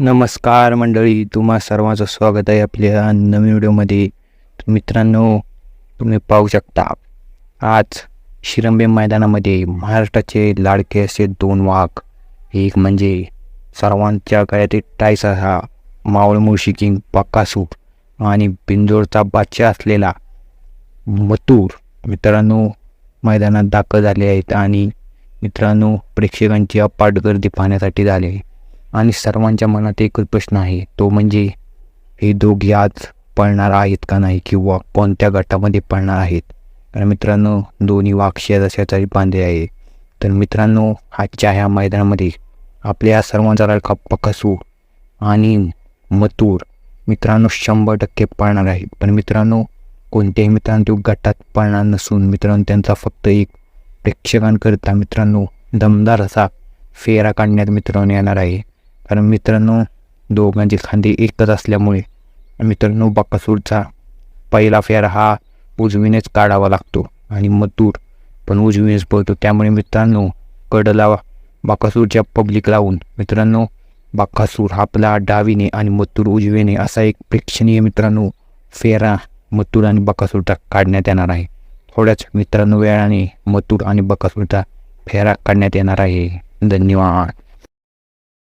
नमस्कार मंडळी तुम्हा सर्वांचं स्वागत आहे आपल्या नवीन व्हिडिओमध्ये. मित्रांनो तुम्ही पाहू शकता आज शिरंबे मैदानामध्ये महाराष्ट्राचे लाडके असे दोन वाघ. एक म्हणजे सर्वांच्या गळ्यातील टायसा हा मावळ मुळशी किंग पक्कासू आणि बिंजोरचा बादशाह असलेला मतूर मित्रांनो मैदानात दाखल झाले आहेत आणि मित्रांनो प्रेक्षकांची अपाट गर्दी पाहण्यासाठी झाली. आहे आणि सर्वांच्या मनात एकच प्रश्न आहे तो म्हणजे हे दोघे आज पळणार आहेत का नाही किंवा कोणत्या गटामध्ये पळणार आहेत? कारण मित्रांनो दोन्ही वाघ शेजारी बांधले आहे. तर मित्रांनो आजच्या ह्या मैदानामध्ये आपल्या सर्वांचा लाडका पकसू आणि मथुर मित्रांनो शंभर टक्के पळणार आहे. पण मित्रांनो कोणत्याही मित्रांनो तो गटात पळणार नसून मित्रांनो त्यांचा फक्त एक प्रेक्षकांकरिता मित्रांनो दमदार असा फेरा काढण्यात मित्रांनो येणार आहे. कारण मित्रांनो दोघांचे खांदे एकच असल्यामुळे मित्रांनो बकासूरचा पहिला फेरा हा उजवीनेच काढावा लागतो आणि मतूर पण उजवीनेच पळतो. त्यामुळे मित्रांनो कडला बाकासूरच्या पब्लिक लावून मित्रांनो बाकासूर आपला डावीने आणि मतूर उजवीने असा एक प्रेक्षणीय मित्रांनो फेरा मथुर आणि बकासूरचा काढण्यात येणार आहे. थोड्याच मित्रांनो वेळाने मतूर आणि बकासूरचा फेरा काढण्यात येणार आहे. धन्यवाद.